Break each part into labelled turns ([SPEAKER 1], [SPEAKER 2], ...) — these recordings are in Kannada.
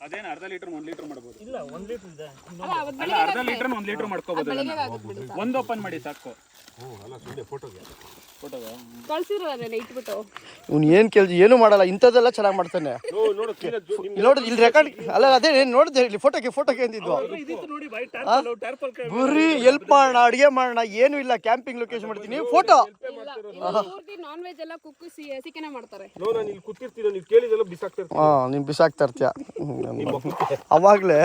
[SPEAKER 1] ಅದೇನು ಅರ್ಧ ಲೀಟರ್ ಒಂದ್ ಲೀಟರ್ ಮಾಡ್ಬೋದು?
[SPEAKER 2] ಇಲ್ಲ ಒಂದ್ ಲೀಟರ್ ಇದೆ.
[SPEAKER 3] ಅಲ್ಲ
[SPEAKER 1] ಅರ್ಧ ಲೀಟರ್ ಒಂದ್ ಲೀಟರ್ ಮಾಡ್ಕೋಬಹುದು ಒಂದ್ ಓಪನ್ ಮಾಡಿ ಸಾಕು.
[SPEAKER 3] ಕಳ್ಸಿರೋ ಇಟ್ಬಿಟ್ಟು
[SPEAKER 4] ಇವ್ನು ಏನು ಕೇಳ್ದು ಏನು ಮಾಡಲ್ಲ ಇಂಥದ್ದೆಲ್ಲ ಚೆನ್ನಾಗಿ ಮಾಡ್ತಾನೆ. ಇಲ್ಲಿ ನೋಡಿ ಇಲ್ಲಿ ರೆಕಾರ್ಡ್ ಅಲ್ಲ ಅದೇ ಏನು ನೋಡಿದೆ ಇಲ್ಲಿ ಫೋಟೋಗೆ ಫೋಟೋಗೆ ಅಂದಿದ್ದು.
[SPEAKER 2] ಇದಿತ್ತು ನೋಡಿ ಬೈ ಟ್ಯಾರ್ಪಲ್ ಟ್ಯಾರ್ಪಲ್
[SPEAKER 4] ಗುರಿ ಎಲ್ಪ್ ಮಾಡೋಣ ಅಡುಗೆ ಮಾಡೋಣ ಏನು ಇಲ್ಲ ಕ್ಯಾಂಪಿಂಗ್ ಲೊಕೇಶನ್ ಮಾಡ್ತೀನಿ. ಫೋಟೋ
[SPEAKER 3] ಇಲ್ಲ ಇಲ್ಲಿ ನಾನ್ ವೆಜ್ ಎಲ್ಲ ಕುಕ್ಕು ಸಿಕ್ಕನೆ ಮಾಡ್ತಾರೆ.
[SPEAKER 5] ನೋ ನಾನು ಇಲ್ಲಿ ಕೂತಿರ್ತೀನಿ ನೀವು ಕೇಳಿದೆಲ್ಲ ಬಿಸಾಕ್ತಿರ್ತೀನಿ
[SPEAKER 4] ಹಾಂ ನೀನು ಬಿಸಾಕ್ತಾ ಇರ್ತೀಯ. ಅವಾಗಲೇ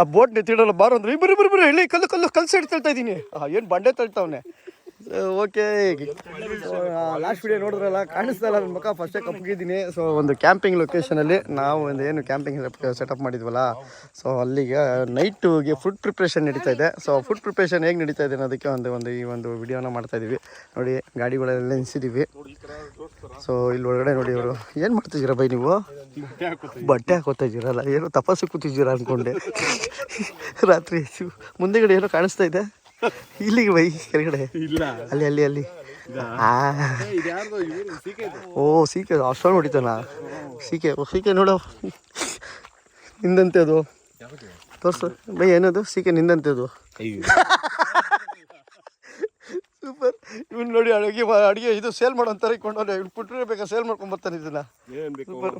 [SPEAKER 4] ಆ ಬೋಟ್ ನೆತ್ತಿಡಲ್ಲ ಬಾರೋ ಅಂದ್ರೆ ಬರೀ ಬರೀ ಬರೀ ಹೇಳಿ ಕಲ್ಲು ಕಲ್ಲು ಕಲ್ಲು ಸೈಡ್ ತಳ್ತಾ ಇದ್ದೀನಿ. ಏನು ಬಂಡೆ ತಳ್ತಾವನೆ. ಓಕೆ ಲಾಸ್ಟ್ ವಿಡಿಯೋ ನೋಡಿದ್ರಲ್ಲ, ಕಾಣಿಸ್ತಾ ಇಲ್ಲ ನನ್ನ ಮಕ್ಕ ಫಸ್ಟೇ ಕಪ್ಪಗಿದ್ದೀನಿ. ಸೊ ಒಂದು ಕ್ಯಾಂಪಿಂಗ್ ಲೊಕೇಶನಲ್ಲಿ ನಾವು ಒಂದು ಏನು ಕ್ಯಾಂಪಿಂಗ್ ಸೆಟಪ್ ಮಾಡಿದ್ವಲ್ಲ ಸೊ ಅಲ್ಲಿಗೆ ನೈಟುಗೆ ಫುಡ್ ಪ್ರಿಪ್ರೇಷನ್ ನಡೀತಾ ಇದೆ. ಸೊ ಫುಡ್ ಪ್ರಿಪ್ರೇಷನ್ ಹೇಗೆ ನಡೀತಾ ಇದೆ ಅನ್ನೋದಕ್ಕೆ ಒಂದು ಒಂದು ಈ ಒಂದು ವಿಡಿಯೋನ ಮಾಡ್ತಾ ಇದ್ದೀವಿ ನೋಡಿ, ಗಾಡಿಗಳೆಲ್ಲ ನಿಲ್ಸಿದ್ದೀವಿ ಸೊ ಇಲ್ಲಿ ಒಳಗಡೆ ನೋಡಿ ಇವರು. ಏನು ಮಾಡ್ತಿದ್ದೀರಾ ಬೈ ನೀವು? ಬಟ್ಟೆ ಹಾಕೋತಾ ಇದ್ದೀರಲ್ಲ, ಏನೋ ತಪಾಸು ಕೂತಿದ್ದೀರಾ ಅನ್ಕೊಂಡೆ. ರಾತ್ರಿ ಮುಂದೆಗಡೆ ಏನೋ ಕಾಣಿಸ್ತಾ ಇದೆ. ಇಲ್ಲಿಗೆ ಬೈ ಕೆಳಗಡೆ.
[SPEAKER 1] ಇಲ್ಲ.
[SPEAKER 4] ಅಲ್ಲಿ ಅಲ್ಲಿ ಅಲ್ಲಿ. ಆ. ಓ ಸೀಕೆ ಅಷ್ಟೊಂದು ಹೊಡಿತಾನ ಸೀಕೆ ಓ ಸೀಕೆ ನೋಡೋ. ನಿಂದಂತೆ ಅದು. ತೋರ್ಸು. ಬೈ ಏನದು? ಸೀಕೆ ನಿಂದಂತೆ ಅದು. ಸೂಪರ್. ಇವ್ನು ನೋಡಿ ಅಡುಗೆ ಅಡುಗೆ ಇದು ಸೇಲ್ ಮಾಡೋ ಅಂತಾರೆ ಇಟ್ಕೊಂಡವ್ರೆ ಇವ್ನು ಪುಟ್ರೆ ಬೇಕಾ ಸೇಲ್ ಮಾಡ್ಕೊಂಡು ಬರ್ತಾನೆ ಇದನ್ನ
[SPEAKER 5] ಏನು ಬೇಕು?
[SPEAKER 4] ಸೂಪರ್.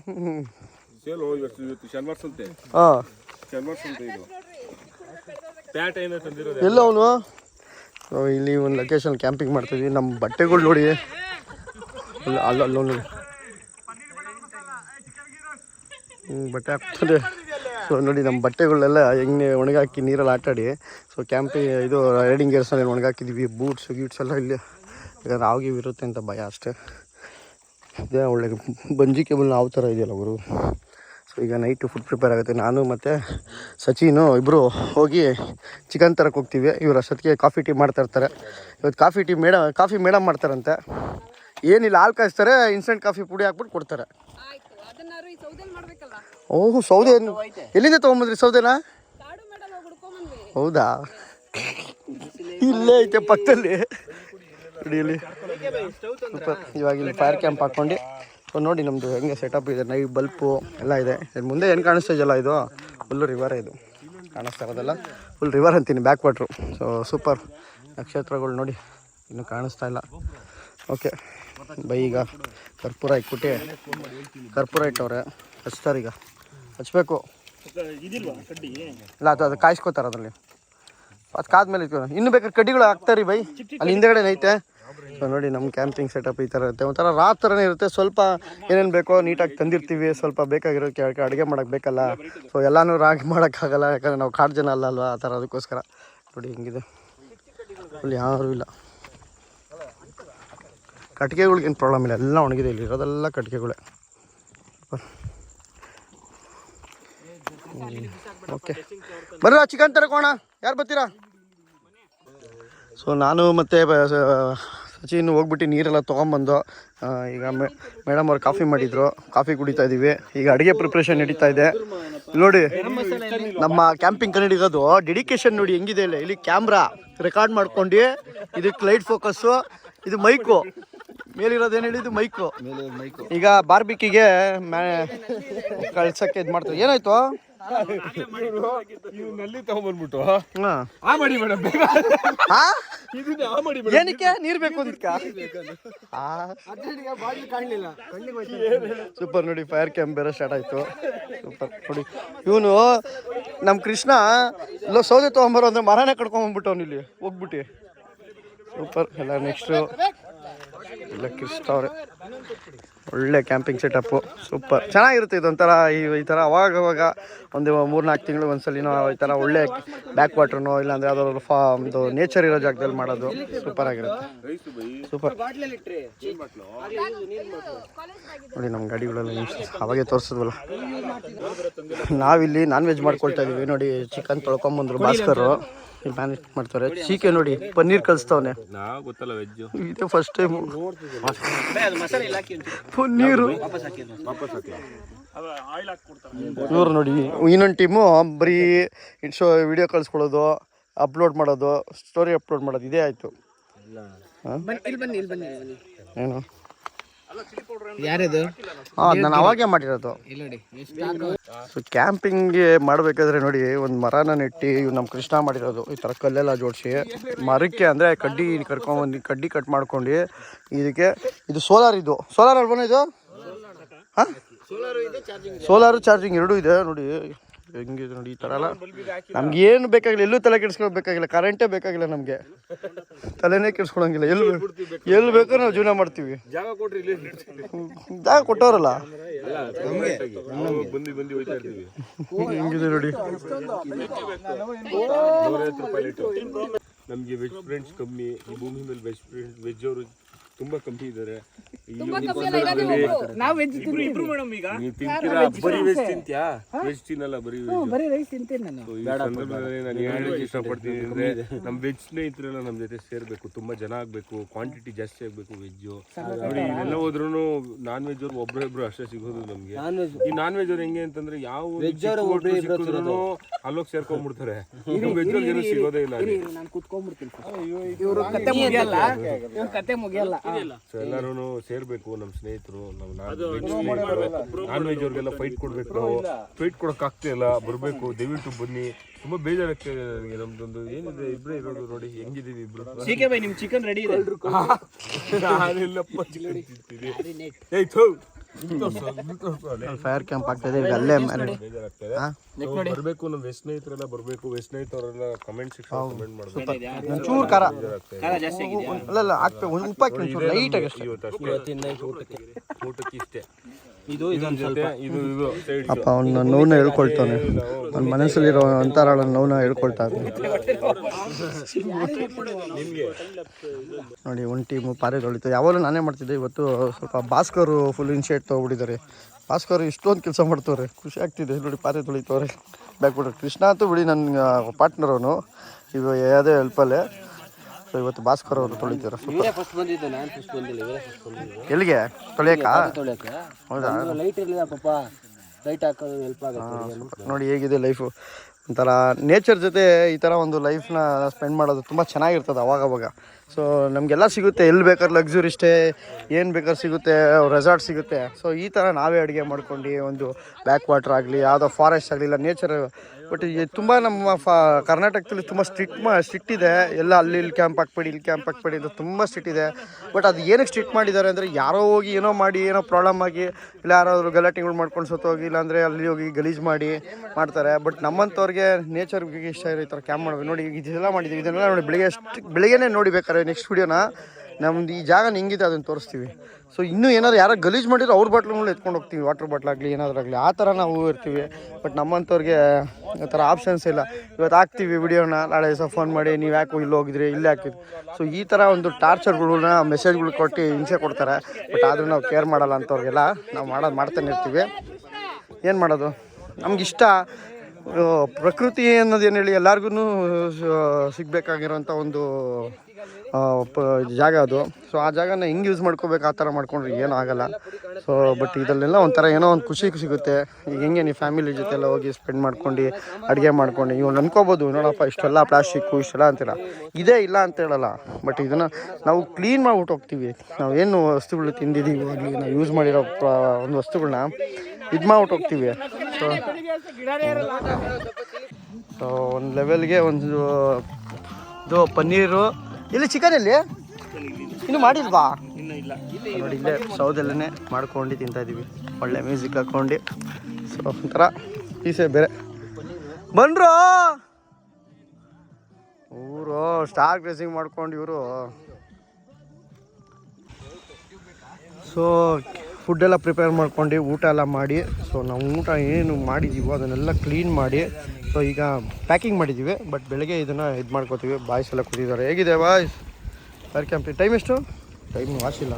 [SPEAKER 5] ಸೇಲ್ ಹೋಗಿ ಇವತ್ತು ಶನಿವಾರ ಸಂತೆ
[SPEAKER 4] ಹಾಂ.
[SPEAKER 5] ಶನಿವಾರ ಸಂತೆ ಇದು.
[SPEAKER 4] ಎಲ್ಲ ಅವನು? ಇಲ್ಲಿ ಒಂದು ಲೊಕೇಶನ್ ಕ್ಯಾಂಪಿಂಗ್ ಮಾಡ್ತಿದ್ವಿ ನಮ್ಮ ಬಟ್ಟೆಗಳು ನೋಡಿ. ಅಲ್ಲ ಅಲ್ಲ ನೋಡಿ. ಬಟ್ಟೆ ಹಾಕ್ತಾರೆ ಸೊ ನೋಡಿ ನಮ್ಮ ಬಟ್ಟೆಗಳೆಲ್ಲ ಹೆಂಗೆ ಒಣಗಾಕಿ ನೀರಲ್ಲಿ ಆಟಾಡಿ. ಸೊ ಕ್ಯಾಂಪಿಂಗ್ ಇದು ರೈಡಿಂಗ್ ಗೇರ್ಸಲ್ಲಿ ಒಣಗಾಕಿದ್ವಿ. ಬೂಟ್ಸ್ ಗೀಟ್ಸ್ ಎಲ್ಲ ಇಲ್ಲಿ. ಈಗ ರಾವ್ಗೆ ಇರುತ್ತೆ ಅಂತ ಭಯ ಅಷ್ಟೇ. ಇದೇ ಒಳ್ಳೆ ಬಂಜಿ ಕೇಬಲ್ ಯಾವ ಥರ ಇದೆಯಲ್ಲ ಅವರು ಸೊ ಈಗ ನೈಟು ಫುಡ್ ಪ್ರಿಪೇರ್ ಆಗುತ್ತೆ. ನಾನು ಮತ್ತು ಸಚಿನು ಇಬ್ಬರು ಹೋಗಿ ಚಿಕನ್ ತರಕ್ಕೆ ಹೋಗ್ತೀವಿ. ಇವರು ಅಷ್ಟೊತ್ತಿಗೆ ಕಾಫಿ ಟೀ ಮಾಡ್ತಾ ಇರ್ತಾರೆ. ಇವತ್ತು coffee tea madam coffee madam ಮಾಡ್ತಾರಂತೆ. ಏನಿಲ್ಲ ಹಾಲು ಕಾಯಿಸ್ತಾರೆ ಇನ್ಸ್ಟೆಂಟ್ ಕಾಫಿ ಪುಡಿ ಹಾಕ್ಬಿಟ್ಟು ಕೊಡ್ತಾರೆ. ಓಹ್ ಸೌದೆ ಎಲ್ಲಿಂದ ತೊಗೊಂಬಂದ್ರಿ ಸೌದೆನಾ? ಹೌದಾ? ಇಲ್ಲೇ ಐತೆ ಪಕ್ಕದಲ್ಲಿ. ಇವಾಗ ಇಲ್ಲಿ ಫೈರ್ ಕ್ಯಾಂಪ್ ಹಾಕ್ಕೊಂಡು ಸೊ ನೋಡಿ ನಮ್ಮದು ಹೆಂಗೆ ಸೆಟಪ್ ಇದೆ. ನೈ ಬಲ್ಪು ಎಲ್ಲ ಇದೆ. ಮುಂದೆ ಏನು ಕಾಣಿಸ್ತಾ ಇದೆಯಲ್ಲ ಇದು? ಫುಲ್ಲು ರಿವರ್ ಇದು. ಕಾಣಿಸ್ತಾ ಇರೋದಲ್ಲ? ಫುಲ್ ರಿವರ್ ಅಂತೀನಿ ಬ್ಯಾಕ್ ವಾಟ್ರು ಸೊ ಸೂಪರ್ ನಕ್ಷತ್ರಗಳು ನೋಡಿ, ಇನ್ನೂ ಕಾಣಿಸ್ತಾ ಇಲ್ಲ. ಓಕೆ ಬೈ ಈಗ. ಕರ್ಪೂರ ಇಟ್ಬಿಟ್ಟು ಕರ್ಪೂರ ಇಟ್ಟವ್ರೆ. ಹಚ್ತಾರೆ ಈಗ. ಹಚ್ಬೇಕು. ಇಲ್ಲ, ಅದು ಅದು ಕಾಯಿಸ್ಕೋತಾರೆ ಅದರಲ್ಲಿ. ಅದು ಕಾದ್ಮೇಲೆ ಇನ್ನೂ ಇನ್ನು ಬೇಕಾದ್ರೆ ಕಡ್ಡಿಗಳು ಹಾಕ್ತಾರೆ ಬೈ. ಅಲ್ಲಿ ಹಿಂದೆಗಡೆ ಐತೆ. ಸೊ ನೋಡಿ ನಮ್ಮ ಕ್ಯಾಂಪಿಂಗ್ ಸೆಟಪ್ ಈ ಥರ ಇರುತ್ತೆ. ಒಂಥರ ಥರನೇ ಇರುತ್ತೆ. ಸ್ವಲ್ಪ ಏನೇನು ಬೇಕೋ ನೀಟಾಗಿ ತಂದಿರ್ತೀವಿ. ಸ್ವಲ್ಪ ಬೇಕಾಗಿರೋ ಅಡುಗೆ ಮಾಡೋಕ್ಕೆ ಬೇಕಲ್ಲ. ಸೊ ಎಲ್ಲನೂ ರಾಗಿ ಮಾಡೋಕ್ಕಾಗಲ್ಲ. ಯಾಕಂದರೆ ನಾವು ಕಾಡು ಜನ ಅಲ್ಲ ಅಲ್ವಾ? ಆ ಥರ ಅದಕ್ಕೋಸ್ಕರ. ನೋಡಿ, ಹಿಂಗಿದೆ. ಅಲ್ಲಿ ಯಾರೂ ಇಲ್ಲ. ಕಟ್ಟಿಗೆಗಳಿಗೇನು ಪ್ರಾಬ್ಲಮ್ ಇಲ್ಲ. ಎಲ್ಲ ಒಣಗಿದೆ ಇಲ್ಲಿ. ಇರೋದೆಲ್ಲ ಕಟ್ಟಿಗೆಗಳೇ. ಓಕೆ ಬರ್ರ ಚಿಕನ್ ತರಕೋಣ ಯಾರು ಬರ್ತೀರಾ? ಸೊ ನಾನು ಮತ್ತು ಸಚಿನ್ ಹೋಗ್ಬಿಟ್ಟು ನೀರೆಲ್ಲ ತೊಗೊಂಬಂದು ಈಗ ಈಗ ಮೇಡಮ್ ಅವ್ರು ಕಾಫಿ ಮಾಡಿದ್ರು. ಕಾಫಿ ಕುಡಿತಾ ಇದ್ದೀವಿ ಈಗ ಅಡುಗೆ ಪ್ರಿಪ್ರೇಷನ್ ನಡೀತಾ ಇದೆ. ನೋಡಿ ನಮ್ಮ ಕ್ಯಾಂಪಿಂಗ್ ಕನ್ನಡಿಗದು ಡೆಡಿಕೇಶನ್ ನೋಡಿ ಹೆಂಗಿದೆ ಇಲ್ಲ. ಇಲ್ಲಿ ಕ್ಯಾಮ್ರಾ ರೆಕಾರ್ಡ್ ಮಾಡ್ಕೊಂಡು ಇದಕ್ಕೆ ಲೈಟ್ ಫೋಕಸ್ಸು ಇದು ಮೈಕು ಮೇಲಿರೋದು ಏನು ಹೇಳಿದ್ದು ಮೈಕು ಈಗ ಬಾರ್ಬಿಕಿಗೆ ಮ್ಯಾ ಕಳ್ಸೋಕ್ಕೆ ಇದು ಮಾಡ್ತಾರೆ. ಏನಾಯ್ತು?
[SPEAKER 5] ನಲ್ಲಿ ತಗೊಂಡ್ಬಂದ್ಬಿಟ್ಟು
[SPEAKER 4] ಹಾಂ.
[SPEAKER 5] ಆ ಮಾಡಿ ಮೇಡಮ್ ಬೇಗ.
[SPEAKER 4] ಹಾ?
[SPEAKER 5] ಇದನ್ನ ಆ ಮಾಡಿ
[SPEAKER 4] ಏನಕ್ಕೆ? ನೀರ್ ಬೇಕು ಸೂಪರ್ ನೋಡಿ ಫೈರ್ ಕ್ಯಾಂಪ್ ಬೇರೆ ಸ್ಟಾರ್ಟ್ ಆಯ್ತು. ಸೂಪರ್. ನೋಡಿ ಇವನು ನಮ್ಮ ಕೃಷ್ಣ ಇಲ್ಲ ಸೌದೆ ತಗೊಂಬರೋ ಅಂದ್ರೆ ಮರನೇ ಕಡ್ಕೊಂಬಂದ್ಬಿಟ್ಟು ಅವ್ನು ಇಲ್ಲಿ. ಹೋಗ್ಬಿಟ್ಟು. ಸೂಪರ್. ಎಲ್ಲ ನೆಕ್ಸ್ಟು ಇಲ್ಲ ಕೃಷ್ಣ ಅವ್ರೆ. ಒಳ್ಳೆ ಕ್ಯಾಂಪಿಂಗ್ ಸೆಟಪ್ಪು ಸೂಪರ್ ಚೆನ್ನಾಗಿರುತ್ತೆ ಇದೊಂಥರ ಈ ಈ ಥರ ಅವಾಗ ಅವಾಗ ಒಂದು ಮೂರು ನಾಲ್ಕು ತಿಂಗಳು ಒಂದ್ಸಲಿನೋ ಈ ಥರ ಒಳ್ಳೆ ಬ್ಯಾಕ್ ವಾಟ್ರನೋ ಇಲ್ಲಾಂದರೆ ಯಾವುದಾದ್ರು ಫಾ ಒಂದು ನೇಚರ್ ಇರೋ ಜಾಗದಲ್ಲಿ ಮಾಡೋದು ಸೂಪರ್ ಆಗಿರುತ್ತೆ. ಸೂಪರ್ ನೋಡಿ ನಮ್ಮ ಗಾಡಿಗಳೆಲ್ಲ ಅವಾಗೆ ತೋರಿಸಿದ್ವಲ್ಲ. ನಾವಿಲ್ಲಿ ನಾನ್ ವೆಜ್ ಮಾಡ್ಕೊಳ್ತಾ ಇದ್ದೀವಿ ನೋಡಿ ಚಿಕನ್ ತೊಳ್ಕೊಂಬಂದ್ರು ಭಾಸ್ಕರು. ಮ್ಯಾನೇಜ್ ಮಾಡ್ತಾರೆ. ಚೀಕೆ ನೋಡಿ ಪನ್ನೀರ್ ಕಳಿಸ್ತವನೆ
[SPEAKER 5] ನಾ ಗೊತ್ತಲ್ಲ ವೆಜ್
[SPEAKER 4] ಇದೇ ಫಸ್ಟ್ ಟೈಮು ಪನ್ನೀರು.
[SPEAKER 2] ನೂರು
[SPEAKER 4] ಇವ್ರು ನೋಡಿ ಇನ್ನೊಂದು ಟೀಮು ಬರೀ ಶೋ ವಿಡಿಯೋ ಕಳಿಸ್ಕೊಳ್ಳೋದು ಅಪ್ಲೋಡ್ ಮಾಡೋದು ಸ್ಟೋರಿ ಅಪ್ಲೋಡ್ ಮಾಡೋದು ಇದೇ ಆಯಿತು. ಏನು?
[SPEAKER 6] ಯಾರಿದು?
[SPEAKER 4] ಹಾಂ ನಾನು ಅವಾಗೇ ಮಾಡಿರೋದು. ಸೊ ಕ್ಯಾಂಪಿಂಗ್ಗೆ ಮಾಡಬೇಕಾದ್ರೆ ನೋಡಿ ಒಂದು ಮರನ ನೆಟ್ಟಿ ಇವ್ ನಮ್ಮ ಕೃಷ್ಣ ಮಾಡಿರೋದು. ಈ ಥರ ಕಲ್ಲೆಲ್ಲ ಜೋಡಿಸಿ ಮರಕ್ಕೆ ಅಂದರೆ ಕಡ್ಡಿ ಕರ್ಕೊಂಬಂದು ಕಡ್ಡಿ ಕಟ್ ಮಾಡ್ಕೊಂಡು ಇದಕ್ಕೆ ಇದು ಸೋಲಾರ್ ಇದು. ಸೋಲಾರ್ ಅಲ್ವನ ಇದು? ಹಾಂ? ಸೋಲಾರು ಚಾರ್ಜಿಂಗ್ ಎರಡೂ ಇದೆ ನೋಡಿ. ಹೆಂಗಿದೆ ನೋಡಿ ಈ ಥರ ಎಲ್ಲ ನಮ್ಗೆ ಏನು ಬೇಕಾಗಿಲ್ಲ ಎಲ್ಲೂ ತಲೆ ಕೆಡಿಸ್ಕೊಳ್ಬೇಕಾಗಿಲ್ಲ ಕರೆಂಟೇ ಬೇಕಾಗಿಲ್ಲ ನಮಗೆ. ತಲೆನೇ ಕೆಡಿಸ್ಕೊಳಂಗಿಲ್ಲ ಎಲ್ಲಿ ಎಲ್ಲಿ ಬೇಕೋ ನಾವು ಜೀವನ ಮಾಡ್ತೀವಿ.
[SPEAKER 5] ಜಾಗ ಕೊಡ್ರಿ ಇಲ್ಲಿ
[SPEAKER 4] ಜಾಗ ಕೊಟ್ಟವ್ರಲ್ಲ? ಹೆಂಗಿದೆ ನೋಡಿ.
[SPEAKER 5] ನಮಗೆ ವೆಜ್ ಫ್ರೆಂಡ್ಸ್ ಕಮ್ಮಿ ಈ ಭೂಮಿ ಮೇಲೆ ವೆಜ್ ಫ್ರೆಂಡ್ಸ್ ವೆಜ್ ಅವರು ತುಂಬಾ ಕಮ್ಮಿ ಇದ್ದಾರೆ.
[SPEAKER 3] ತುಂಬಾ ಕಮ್ಮಿ ಅಲ್ಲ ಇರೋದೇ
[SPEAKER 6] ನಾವು ವೆಜ್
[SPEAKER 2] ಇಬ್ರು ಇಬ್ರು ಮೇಡಮ್ ಈಗ?
[SPEAKER 5] ನೀವು ತಿಂತೀರಾ? ಬರೀ ವೆಜ್ ತಿಂತ್ಯಾ? ವೆಜ್ ತಿನ್ನಲ್ಲ ಬರೀ ವೆಜ್
[SPEAKER 6] ಬರೀ ರೈಸ್ ತಿಂತೀನಿ ನಾನು.
[SPEAKER 5] ಈ ಸಂದರ್ಭದಲ್ಲಿ ನಾನು ಹೇಳಕ್ಕೆ ಇಷ್ಟಪಡ್ತೀನಿ ಅಂದ್ರೆ ನಮ್ಮ ವೆಜ್ ಸ್ನೇಹಿತರೆಲ್ಲ ನಮ್ಮ ಜೊತೆ ಸೇರ್ಬೇಕು ತುಂಬಾ ಜನ ಆಗ್ಬೇಕು ಕ್ವಾಂಟಿಟಿ ಜಾಸ್ತಿ ಆಗ್ಬೇಕು ವೆಜ್ ನೋಡಿ ಎಲ್ಲ ಹೋದ್ರು ನಾನ್ ವೆಜ್ ಅವ್ರು ಒಬ್ರು ಇಬ್ರು ಅಷ್ಟೇ ಸಿಗೋದು ನಮ್ಗೆ. ಈ ನಾನ್ ವೆಜ್ ಅವ್ರು ಹೆಂಗೆ ಅಂತಂದ್ರೆ ಯಾವ ವೆಜ್ ಸಿಕ್ಕಿದ್ರು ಅಲ್ಲೋಗಿ ಸೇರ್ಕೊಂಡ್ಬಿಡ್ತಾರೆ ವೆಜ್ ಅವ್ರಿಗೆ ಏನೂ ಸಿಗೋದೇ ಇಲ್ಲ.
[SPEAKER 6] ನಾನು ಕುತ್ಕೊಂಡ್ಬಿಡ್ತೀನಿ ಇವರು ಕತೆ ಮುಗಿಯಲ್ಲ. ಇವ್ರ ಕತೆ ಮುಗಿಯಲ್ಲ.
[SPEAKER 5] ಸೊ ಎಲ್ಲರೂ ಸೇರ್ಬೇಕು ನಮ್ಮ ಸ್ನೇಹಿತರು ನಾವು ನಾನ್ ವೆಜ್ ಅವ್ರಿಗೆಲ್ಲ ಫೈಟ್ ಕೊಡ್ಬೇಕು. ನಾವು ಫೈಟ್ ಕೊಡಕ್ ಆಗ್ತಿಲ್ಲ ಬರ್ಬೇಕು ದಯವಿಟ್ಟು ಬನ್ನಿ. ತುಂಬಾ ಬೇಜಾರಾಗ್ತಿದೆ ನನಗೆ ನಮ್ದೊಂದು ಏನಿದೆ ಇಬ್ರೇ ಇರೋದು ನೋಡಿ ಹೆಂಗಿದೀವಿ ಇಬ್ರು?
[SPEAKER 2] ಸೀಕೆ ಬೈ ನಿಮ್ ಚಿಕನ್ ರೆಡಿ ಇದೆ.
[SPEAKER 5] ಏಯ್ ಥು,
[SPEAKER 4] ಫೈರ್ ಕ್ಯಾಂಪ್ ಆಗ್ತದೆ ಈಗ ಅಲ್ಲೇ
[SPEAKER 5] ಬರಬೇಕು ನಮ್ಮ ವೆಸ್ಟ್ ಸ್ನೇಹಿತರೆಲ್ಲ ಬರ್ಬೇಕು ವೆಸ್ಟ್ ಸ್ನೇಹಿತರೆಲ್ಲ ಕಮೆಂಟ್ ಸೆಕ್ಷನ್ ಕಮೆಂಟ್ ಮಾಡ್ಬೇಕು.
[SPEAKER 4] ಒಂಚೂರು ಖಾರ. ಅಲ್ಲ ಅಲ್ಲ ಹಾಕ್ಬೇಕು ಒಂದು ಉಪ್ಪು ಹಾಕಿ ಒಂಚೂರು ಲೈಟಾಗಿ ಅಷ್ಟೇ.
[SPEAKER 5] ಇವತ್ತು ಅಷ್ಟೇ. ಊಟಕ್ಕೆ. ಊಟಕ್ಕೆ ಇಷ್ಟೇ. ಇದು ಇದು
[SPEAKER 4] ಅಪ್ಪ ಅವನ ನೋವನ್ನ ಹೇಳ್ಕೊಳ್ತಾನೆ. ಅವ್ನ ಮನಸ್ಸಲ್ಲಿರೋ ಅಂತರಾಳ ನೋವನ್ನ ಹೇಳ್ಕೊಳ್ತಾ ನೋಡಿ ಒಂದು ಟೀಮು ಪಾರೆ ತೊಳಿತು ಯಾವಾಗಲೂ ನಾನೇ ಮಾಡ್ತಿದ್ದೆ. ಇವತ್ತು ಸ್ವಲ್ಪ ಭಾಸ್ಕರು ಫುಲ್ ಇನ್ಶೇಟ್ ತೊಗೊಬಿಟ್ಟಿದ್ದಾರೆ ಭಾಸ್ಕರ್ ಇಷ್ಟೊಂದು ಕೆಲಸ ಮಾಡ್ತವ್ರೆ. ಖುಷಿ ಆಗ್ತಿದೆ. ನೋಡಿ ಪಾರೆ ತೊಳಿತವ್ರೆ ಬ್ಯಾಕ್ಬಿಟ್ರೆ ಕೃಷ್ಣ ಅಂತೂ ಬಿಡಿ ನನ್ನ ಪಾರ್ಟ್ನರ್ ಅವನು. ಇವ ಯಾವುದೇ ಹೆಲ್ಪಲ್ಲೇ ಸೊ ಇವತ್ತು ಭಾಸ್ಕರ್ ಅವರು ತೊಳಿತಾರೆ
[SPEAKER 6] ಫಸ್ಟ್ ಬಂದಿದ್ದು ನಾನು ಫಸ್ಟ್ ಬಂದಿಲ್ಲ ಇವರೇ ಫಸ್ಟ್ ಬಂದಿದ್ದು.
[SPEAKER 4] ಎಲ್ಲಿಗೆ? ತೊಳಿಯಕ
[SPEAKER 6] ತೊಳೆಯಕ್ಕೆ.
[SPEAKER 4] ಹೌದಾ?
[SPEAKER 6] ಲೈಟ್ ಇರಲಿಲ್ಲ ಪಾಪ. ಲೈಟ್ ಹಾಕೋದು ಹೆಲ್ಪ್ ಆಗುತ್ತೆ
[SPEAKER 4] ನೋಡಿ ಹೇಗಿದೆ ಲೈಫು ಒಂಥರ ನೇಚರ್ ಜೊತೆ ಈ ಥರ ಒಂದು ಲೈಫ್ನ ಸ್ಪೆಂಡ್ ಮಾಡೋದು ತುಂಬ ಚೆನ್ನಾಗಿರ್ತದೆ ಅವಾಗವಾಗ. ಸೊ ನಮಗೆಲ್ಲ ಸಿಗುತ್ತೆ. ಎಲ್ಲಿ ಬೇಕಾದ್ರೆ ಲಕ್ಸುರಿ ಸ್ಟೇ ಏನು ಬೇಕಾದ್ರೆ ಸಿಗುತ್ತೆ ರೆಸಾರ್ಟ್ ಸಿಗುತ್ತೆ. ಸೊ ಈ ಥರ ನಾವೇ ಅಡುಗೆ ಮಾಡ್ಕೊಂಡು ಒಂದು ಬ್ಯಾಕ್ ವಾಟ್ರ್ ಆಗಲಿ, ಯಾವುದೋ ಫಾರೆಸ್ಟ್ ಆಗಲಿ, ಇಲ್ಲ ನೇಚರ್ ಬಟ್ ತುಂಬ ನಮ್ಮ ಫಾ, ಕರ್ನಾಟಕದಲ್ಲಿ ತುಂಬ ಸ್ಟ್ರಿಕ್ಟ್ ಮಾ ಸ್ಟ್ರಿಕ್ಟ್ ಇದೆ. ಎಲ್ಲ ಅಲ್ಲಿ ಇಲ್ಲಿ ಕ್ಯಾಂಪ್ ಹಾಕ್ಬೇಡಿ, ಇಲ್ಲಿ ಕ್ಯಾಂಪ್ ಹಾಕ್ಬೇಡಿ ಅಂತ ತುಂಬ ಸ್ಟ್ರಿಕ್ಟ್ ಇದೆ. ಬಟ್ ಅದು ಏನಕ್ಕೆ ಸ್ಟ್ರಿಕ್ಟ್ ಮಾಡಿದ್ದಾರೆ ಅಂದರೆ, ಯಾರೋ ಹೋಗಿ ಏನೋ ಮಾಡಿ, ಏನೋ ಪ್ರಾಬ್ಲಮ್ ಆಗಿ, ಇಲ್ಲ ಯಾರಾದರೂ ಗಲಾಟೆಗಳು ಮಾಡ್ಕೊಂಡು ಸತ್ತೋಗಿ, ಇಲ್ಲಾಂದರೆ ಅಲ್ಲಿ ಹೋಗಿ ಗಲೀಜು ಮಾಡಿ ಮಾಡ್ತಾರೆ. ಬಟ್ ನಮ್ಮಂಥವ್ರಿಗೆ ನೇಚರ್ಗೆ ಇಷ್ಟ ಇರೋ ಈ ಥರ ಕ್ಯಾಂಪ್ ಮಾಡಬೇಕು ನೋಡಿ, ಇದೆಲ್ಲ ಮಾಡಿದ್ದೀವಿ. ಇದನ್ನೆಲ್ಲ ನೋಡಿ ಬೆಳಿಗ್ಗೆ ಬೆಳಿಗ್ಗೆನೇ ನೋಡಿ ಬೇಕಾದ್ರೆ ನೆಕ್ಸ್ಟ್ ವಿಡಿಯೋನ ನಮ್ದು ಈ ಜಾಗ ಹೆಂಗಿದೆ, ಅದನ್ನು ತೋರಿಸ್ತೀವಿ. ಸೊ ಇನ್ನೂ ಏನಾದ್ರು ಯಾರೋ ಗಲೀಜು ಮಾಡಿದ್ರೆ ಅವ್ರ ಬಾಟ್ಲುಗಳು ಎತ್ಕೊಂಡು ಹೋಗ್ತೀವಿ ವಾಟರ್ ಬಾಟ್ಲ್ ಆಗಲಿ, ಏನಾದರೂ ಆಗಲಿ, ಆ ಥರ ನಾವು ಇರ್ತೀವಿ. ಬಟ್ ನಮ್ಮಂಥವ್ರಿಗೆ ಆ ಥರ ಆಪ್ಷನ್ಸ್ ಇಲ್ಲ. ಇವತ್ತು ಹಾಕ್ತೀವಿ ವಿಡಿಯೋನ ನಾಳೆ ಸಹ ಫೋನ್ ಮಾಡಿ, ನೀವು ಯಾಕೆ ಇಲ್ಲಿ ಹೋಗಿದ್ರಿ? ಇಲ್ಲೇ ಹಾಕಿದ್ರಿ ಸೊ ಈ ಥರ ಒಂದು ಟಾರ್ಚರ್ಗಳನ್ನ ಮೆಸೇಜ್ಗಳು ಕೊಟ್ಟು ಹಿಂಸೆ ಕೊಡ್ತಾರೆ. ಬಟ್ ಆದರೂ ನಾವು ಕೇರ್ ಮಾಡಲ್ಲ ಅಂಥವ್ರಿಗೆಲ್ಲ, ನಾವು ಮಾಡೋದು ಮಾಡ್ತಾನೆ ಇರ್ತೀವಿ. ಏನು ಮಾಡೋದು? ನಮಗಿಷ್ಟ ಪ್ರಕೃತಿ ಅನ್ನೋದು ಏನು ಹೇಳಿ ಎಲ್ಲರಿಗೂ ಸಿಗಬೇಕಾಗಿರೋಂಥ ಒಂದು ಜಾಗ ಅದು. ಸೊ ಆ ಜಾಗನ ಹೆಂಗೆ ಯೂಸ್ ಮಾಡ್ಕೋಬೇಕು, ಆ ಥರ ಮಾಡ್ಕೊಂಡ್ರೆ ಏನೂ ಆಗಲ್ಲ. ಸೊ ಬಟ್ ಇದರಲ್ಲೆಲ್ಲ ಒಂಥರ ಏನೋ ಒಂದು ಖುಷಿ ಸಿಗುತ್ತೆ. ಈಗ ಹೆಂಗೆ ನೀವು ಫ್ಯಾಮಿಲಿ ಜೊತೆ ಎಲ್ಲ ಹೋಗಿ ಸ್ಪೆಂಡ್ ಮಾಡ್ಕೊಂಡು, ಅಡುಗೆ ಮಾಡ್ಕೊಂಡು, ಇವ್ನು ಅನ್ಕೋಬೋದು, ನೋಡಪ್ಪ, ಇಷ್ಟೆಲ್ಲ ಪ್ಲಾಸ್ಟಿಕ್ಕು ಇಷ್ಟೆಲ್ಲ ಅಂತೀರ? ಇದೇ ಇಲ್ಲ ಅಂತ ಹೇಳಲ್ಲ. ಬಟ್ ಇದನ್ನು ನಾವು ಕ್ಲೀನ್ ಮಾಡಿಬಿಟ್ಟು ಹೋಗ್ತೀವಿ. ನಾವು ಏನು ವಸ್ತುಗಳು ತಿಂದಿದ್ದೀವಿ ಆಗಲಿ ನಾವು ಯೂಸ್ ಮಾಡಿರೋ ಒಂದು ವಸ್ತುಗಳನ್ನ ಇದು ಮಾಡ್ಬಿಟ್ಟು ಹೋಗ್ತೀವಿ. ಸೊ ಸೊ ಒಂದು ಲೆವೆಲ್ಗೆ ಒಂದು ಇದು, ಪನ್ನೀರು ಇಲ್ಲಿ ಚಿಕನ್ ಇಲ್ಲಿ? ಇನ್ನು ಮಾಡಿಲ್ವಾ? ನೋಡಿ ಇಲ್ಲೇ ಸೌದೆಲ್ಲೇ ಮಾಡ್ಕೊಂಡು ತಿಂತಾ ಇದೀವಿ. ಒಳ್ಳೆ ಮ್ಯೂಸಿಕ್ ಹಾಕೊಂಡು. ಸೊ ಒಂಥರ ಪೀಸೆ ಬೇರೆ. ಬಂದ್ರು! ಊರು ಸ್ಟಾರ್ ಗ್ರೇಸಿಂಗ್ ಮಾಡ್ಕೊಂಡು ಇವರು. ಸೊ ಫುಡ್ಡೆಲ್ಲ ಪ್ರಿಪೇರ್ ಮಾಡ್ಕೊಂಡು ಊಟ ಎಲ್ಲ ಮಾಡಿ ಸೊ ನಾವು ಊಟ ಏನು ಮಾಡಿದ್ದೀವೋ ಅದನ್ನೆಲ್ಲ ಕ್ಲೀನ್ ಮಾಡಿ ಸೊ ಈಗ ಪ್ಯಾಕಿಂಗ್ ಮಾಡಿದ್ದೀವಿ ಬಟ್ ಬೆಳಗ್ಗೆ ಇದನ್ನು ಇದು ಮಾಡ್ಕೋತೀವಿ. ಬಾಯ್ಸ್ ಎಲ್ಲ ಕೂತಿದ್ದಾರೆ. ಹೇಗಿದೆ ಬಾಯ್ಸ್ ಸರ್ ಕ್ಯಾಂಪ್ ಟೈಮ್ ಎಷ್ಟು? ಟೈಮ್ ವಾಸಿಲ್ಲ.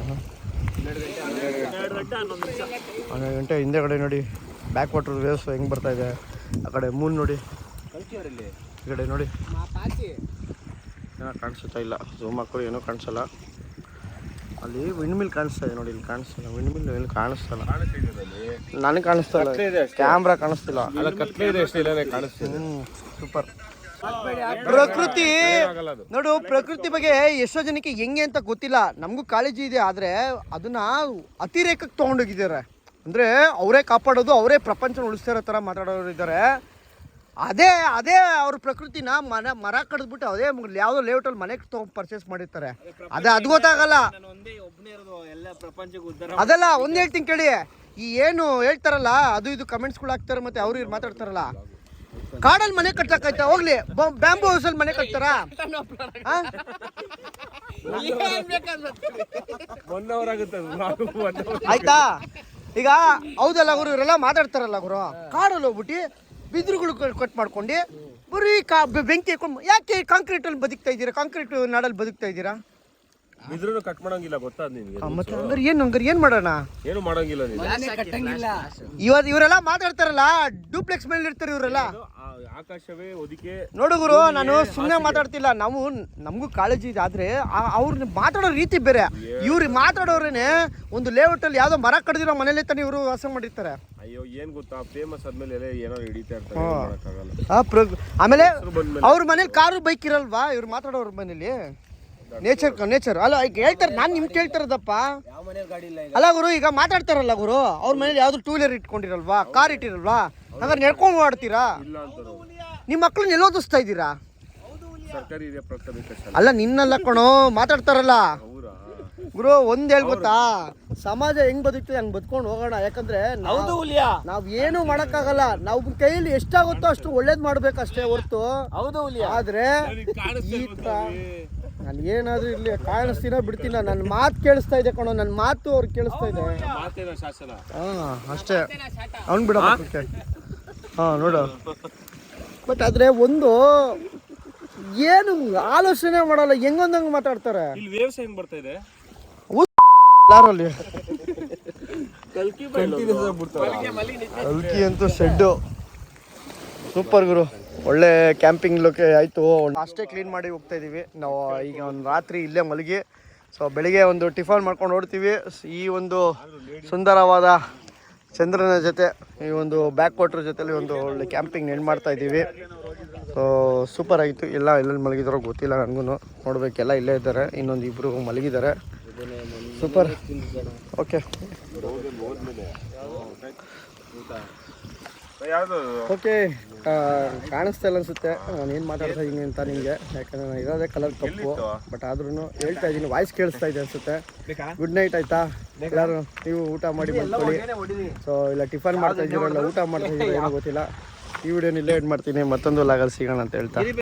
[SPEAKER 4] ಹನ್ನೆರಡು ಗಂಟೆ ಹಿಂದೆಗಡೆ ನೋಡಿ. ಬ್ಯಾಕ್ ವಾಟರ್ ವೇವ್ಸ್ ಹೆಂಗೆ ಬರ್ತಾ ಇದೆ. ಆ ಕಡೆ ಮೂನ್ ನೋಡಿ. ಈ ಕಡೆ ನೋಡಿ. ಏನೋ ಕಾಣಿಸುತ್ತಾ ಇಲ್ಲ. ಝೂಮ್ ಹಾಕೋರು ಏನೂ ಕಾಣಿಸಲ್ಲ. ಅಲ್ಲಿ ವಿಂಡ್ ಮಿಲ್ ಕಾಣಿಸ್ತಾ ಇದೆ ನೋಡಿ ಇಲ್ಲಿ ಕಾಣಿಸ್ತಿಲ್ಲ ವಿಂಡ್ ಮಿಲ್ ಏನು ಕಾಣಿಸ್ತಲ್ಲ ನನಗೆ ಕಾಣಿಸ್ತಾ ಇಲ್ಲ. ಕ್ಯಾಮ್ರಾ ಕಾಣಿಸ್ತಿಲ್ಲ
[SPEAKER 5] ಅಲ್ಲ ಕತ್ಲೆ ಇದೆ ಅಷ್ಟೇ ಇಲ್ಲೇ. ಕಾಣಿಸ್ತಿದೆ
[SPEAKER 4] ಸೂಪರ್ ಪ್ರಕೃತಿ! ನೋಡು ಪ್ರಕೃತಿ ಬಗ್ಗೆ ಎಷ್ಟೋ ಜನಕ್ಕೆ ಹೆಂಗೆ ಅಂತ ಗೊತ್ತಿಲ್ಲ. ನಮಗೂ ಕಾಳಜಿ ಇದೆ ಆದರೆ ಅದನ್ನ ಅತಿರೇಕಕ್ಕೆ ತೊಗೊಂಡೋಗಿದ್ದಾರೆ. ಅಂದರೆ ಅವರೇ ಕಾಪಾಡೋದು ಅವರೇ ಪ್ರಪಂಚ ಉಳಿಸ್ತಾ ಇರೋ ಥರ ಮಾತಾಡೋರು ಇದ್ದಾರೆ. ಅದೇ ಅದೇ ಅವ್ರ ಪ್ರಕೃತಿನ ಮನೆ ಮರ ಕಡಿದ್ಬಿಟ್ಟು ಅದೇ ಯಾವ್ದೋ ಯಾವುದೋ ಲೇಔಟಲ್ಲಿ ಮನೆಗೆ ತೊಗೊಂಡು ಪರ್ಚೇಸ್ ಮಾಡಿರ್ತಾರೆ. ಅದೇ ಅದು ಗೊತ್ತಾಗಲ್ಲ.
[SPEAKER 2] ನಾನು ಒಂದೇ ಒಬ್ಬನೇ ಇರೋದು ಎಲ್ಲ ಪ್ರಪಂಚಕ್ಕೆ ಉದ್ಧಾರ
[SPEAKER 4] ಅದಲ್ಲ ಒಂದು ಹೇಳ್ತೀನಿ ಕೇಳಿ. ಈ ಏನು ಹೇಳ್ತಾರಲ್ಲ ಅದು ಇದು ಕಮೆಂಟ್ಸ್ಗಳು ಹಾಕ್ತಾರೆ ಮತ್ತೆ ಅವ್ರು ಇವ್ರು ಮಾತಾಡ್ತಾರಲ್ಲ. ಕಾಡಲ್ಲಿ ಮನೆ ಕಟ್ಟಕ್ಕಾಯ್ತ ಹೋಗ್ಲಿ. ಬ್ಯಾಂಬೂ ಹೌಸಲ್ಲಿ ಮನೆ ಕಟ್ತಾರ? ಆಯ್ತಾ? ಈಗ ಹೌದಲ್ಲ ಗುರು ಇವರೆಲ್ಲ ಮಾತಾಡ್ತಾರಲ್ಲ ಗುರು. ಕಾಡಲ್ಲಿ ಹೋಗ್ಬಿಟ್ಟು ಬಿದಿರುಗಳು ಕಟ್ ಮಾಡ್ಕೊಂಡು ಬರೀ ಕಾ ಬೆಂಕಿ ಹಾಕೊಂಡು ಯಾಕೆ ಕಾಂಕ್ರೀಟಲ್ಲಿ ಬದುಕ್ತಾ ಇದ್ದೀರಾ? ಕಾಂಕ್ರೀಟ್ ನಾಡಲ್ಲಿ ಬದುಕ್ತಾ ಇದ್ದೀರಾ?
[SPEAKER 5] ಇದ್ರೂ ಕಟ್ ಮಾಡಂಗಿಲ್ಲ ಗೊತ್ತಾದ್ ನಿನ್ಗೆ
[SPEAKER 4] ಆ, ಮತ್ತೆ ಹಂಗಾರೆ ಏನು ಹಂಗಾರೆ ಏನು ಮಾಡೋಣ?
[SPEAKER 5] ಏನು ಮಾಡಂಗಿಲ್ಲ ನೀನು
[SPEAKER 4] ಇವತ್ತು ಇವರೆಲ್ಲ ಮಾತಾಡ್ತಾರಲ್ಲ ಡೂಪ್ಲೆಕ್ಸ್ ಮೇಲೆ ಇರ್ತಾರೆ ಇವರೆಲ್ಲ.
[SPEAKER 5] ಅದು ಆ ಆಕಾಶವೇ ಒದಿಕೆ
[SPEAKER 4] ನೋಡು ಗುರು ನಾನು ಸುಮ್ಮನೆ ಮಾತಾಡ್ತಿಲ್ಲ ನಾವು ನಮಗೂ ಕಾಳಜಿ ಇದೆ ಆದ್ರೆ ಅವ್ರನ್ನ ಮಾತಾಡೋ ರೀತಿ ಬೇರೆ. ಇವ್ರು ಮಾತಾಡೋರೇನೆ ಒಂದು ಲೇಔಟ್ ಅಲ್ಲಿ ಯಾವ್ದೋ ಮರ ಕಡ್ದಿರೋ ಮನೇಲಿ ತಾನೇ ಇವರು ವಾಸ ಮಾಡಿರ್ತಾರೆ.
[SPEAKER 5] ಅಯ್ಯೋ ಏನ್ ಗೊತ್ತಾ? ಫೇಮಸ್ ಆದ್ಮೇಲೆ ಎಲ್ಲ ಏನೋ ಹಿಡಿತಾ ಇರ್ತಾರೆ ಏನ್ ಮಾಡಕ್ಕಾಗಲ್ಲ.
[SPEAKER 4] ಆ ಆಮೇಲೆ ಅವ್ರ ಮನೇಲಿ ಕಾರು ಬೈಕ್ ಇರಲ್ವಾ? ಇವ್ರು ಮಾತಾಡೋರ ಮನೇಲಿ. ನೇಚರ್ ನೇಚರ್ ಅಲ್ಲ ಈಗ ಹೇಳ್ತಾರೆ ನಾನು ನಿಮ್ಗೆ ಕೇಳ್ತಾರದಪ್ಪ.
[SPEAKER 2] ಯಾವ ಮನೇಲಿ ಗಾಡಿ ಇಲ್ಲ ಈಗ
[SPEAKER 4] ಅಲ್ಲ ಗುರು ಈಗ ಮಾತಾಡ್ತಾರಲ್ಲ ಗುರು ಅವ್ರ ಮನೇಲಿ ಯಾವ್ದು ಟೂ ವೀಲರ್ ಇಟ್ಕೊಂಡಿರಲ್ವಾ ಕಾರ್ ಇಟ್ಟಿರಲ್ವಾ ಹಾಗಾದ್ರೆ ನಡ್ಕೊಂಡು ಮಾಡ್ತೀರಾ ನಿಮ್ಮ ಇದ್ದೀರಾ
[SPEAKER 5] ಸರ್ಕಾರಿ ಹಿರಿಯ ಪ್ರಾಥಮಿಕ ಶಾಲೆ
[SPEAKER 4] ಅಲ್ಲ ನಿನ್ನಲ್ಲ ಕಣೋ ಮಾತಾಡ್ತಾರಲ್ಲ. ಗುರು ಒಂದ್ ಹೇಳ್ ಗೊತ್ತಾ? ಸಮಾಜ ಹೆಂಗ್ ಬದುಕ್ತದೆ ಹಂಗ್ ಬದುಕೊಂಡು ಹೋಗೋಣ ಯಾಕಂದ್ರೆ ನಾವ್-
[SPEAKER 2] ಹೌದು ಹುಲಿಯಾ.
[SPEAKER 4] ನಾವ್ ಏನು ಮಾಡಕ್ಕಾಗಲ್ಲ. ನಾವು ಕೈಯಲ್ಲಿ ಎಷ್ಟಾಗುತ್ತೋ ಅಷ್ಟು ಒಳ್ಳೇದ್ ಮಾಡ್ಬೇಕಷ್ಟೇ ಹೊರ್ತು. ಆದ್ರೆ ನಾನು ಏನಾದ್ರೂ ಇಲ್ಲಿ ಕಾಣಿಸ್ತೀನ ಬಿಡ್ತೀನ ನನ್ನ ಮಾತು ಕೇಳಿಸ್ತಾ ಇದೆ ಕಣೋ ನನ್ನ ಮಾತು ಅವ್ರು ಕೇಳಿಸ್ತಾ ಇದೆ. ಹಾಂ ಅಷ್ಟೇ. ಅವ್ನು ಬಿಡ ಹಾ? ನೋಡು. ಬಟ್ ಆದ್ರೆ ಒಂದು ಏನು ಆಲೋಚನೆ ಮಾಡಲ್ಲ ಹೆಂಗೊಂದಂಗೆ ಮಾತಾಡ್ತಾರೆ?
[SPEAKER 5] ಇಲ್ಲಿ ವೇವ್ಸ್ ಹೆಂಗ್ ಬರ್ತಾ ಇದೆ?
[SPEAKER 4] ಯಾರಲ್ಲಿ
[SPEAKER 5] ಕಲ್ಕಿ
[SPEAKER 4] ಅಂತೂ ಶೆಡ್ಡು. ಸೂಪರ್ ಗುರು. ಒಳ್ಳೆ ಕ್ಯಾಂಪಿಂಗ್ ಲೊಕೆ ಆಯಿತು. ಅಷ್ಟೇ ಕ್ಲೀನ್ ಮಾಡಿ ಹೋಗ್ತಾ ಇದೀವಿ. ನಾವು ಈಗ ಒಂದು ರಾತ್ರಿ ಇಲ್ಲೇ ಮಲಗಿ ಸೊ ಬೆಳಿಗ್ಗೆ ಒಂದು ಟಿಫನ್ ಮಾಡ್ಕೊಂಡು ಹೊಡ್ತೀವಿ ಈ ಒಂದು ಸುಂದರವಾದ ಚಂದ್ರನ ಜೊತೆ, ಈ ಒಂದು ಬ್ಯಾಕ್ ವಾಟ್ರ್ ಜೊತೆಲಿ ಒಂದು ಒಳ್ಳೆ ಕ್ಯಾಂಪಿಂಗ್ ನೆನ್ ಮಾಡ್ತಾ ಇದ್ದೀವಿ ಸೊ ಸೂಪರ್ ಆಗಿತ್ತು. ಎಲ್ಲ ಎಲ್ಲೆಲ್ಲಿ ಮಲಗಿದಾರೋ ಗೊತ್ತಿಲ್ಲ ನನಗೂ ನೋಡ್ಬೇಕೆಲ್ಲ ಇಲ್ಲೇ ಇದ್ದಾರೆ. ಇನ್ನೊಂದು ಇಬ್ಬರು ಮಲಗಿದ್ದಾರೆ. ಸೂಪರ್ ಓಕೆ ಓಕೆ ಕಾಣಿಸ್ತಾ ಇಲ್ಲ ಅನ್ಸುತ್ತೆ. ನಾನು ಏನು ಮಾತಾಡ್ತಾ ಇದ್ದೀನಿ ಅಂತ ನಿಮಗೆ. ಯಾಕಂದ್ರೆ ನಾನು ಇರೋದೇ ಕಲರ್ ಕಪ್ಪು ಬಟ್ ಆದ್ರೂ ಹೇಳ್ತಾ ಇದ್ದೀನಿ ವಾಯ್ಸ್ ಕೇಳಿಸ್ತಾ ಇದೆ ಅನ್ಸುತ್ತೆ. ಗುಡ್ ನೈಟ್ ಆಯ್ತಾ? ಎಲ್ಲರೂ ನೀವು ಊಟ ಮಾಡಿ ಮಾಡ್ಕೊಳ್ಳಿ ಸೊ ಇಲ್ಲ ಟಿಫನ್ ಮಾಡ್ತಾ ಇದ್ದೀರಾ ಊಟ ಮಾಡ್ತಾ ಇದ್ದೀರಾ ಏನೋ ಗೊತ್ತಿಲ್ಲ. ಈ ವಿಡಿಯೋನ ಇಲ್ಲೇ ಎಡ್ ಮಾಡ್ತೀನಿ ಮತ್ತೊಂದು ಲಾಗಲ್ಲಿ ಸಿಗೋಣ ಅಂತ ಹೇಳ್ತಾ.